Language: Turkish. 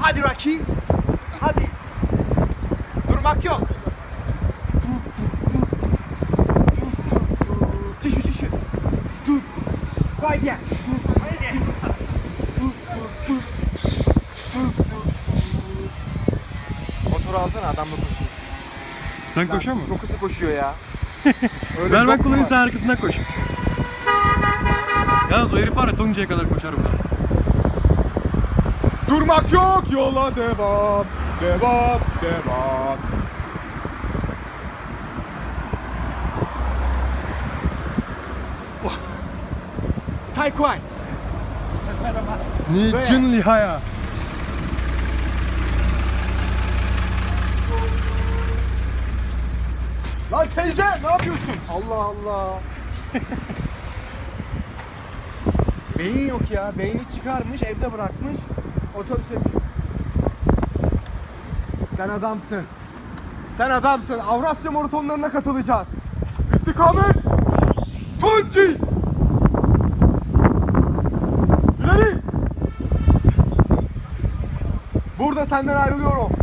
Hadi Rocky. Hadi. Durmak yok. Düşü düşü Dur Vay diye. Vay diye. Motor alsana koşuyor. Sen koşuyor musun? Çok hızlı koşuyor ya. Ben mu kullanayım sen arkasından koş. Yalnız o herif var ya Tunca'ya kadar koşar bu. Durmak yok yola devam. Devam, devam. Taekwon. Niçin lihaya? Lan teyze ne yapıyorsun? Allah Allah. Beyin yok ya. Beyni çıkarmış, evde bırakmış. Otobüse Sen adamsın. Sen adamsın. Avrasya maratonlarına katılacağız. İstikamet. Tunci. İleri. Burada senden ayrılıyorum.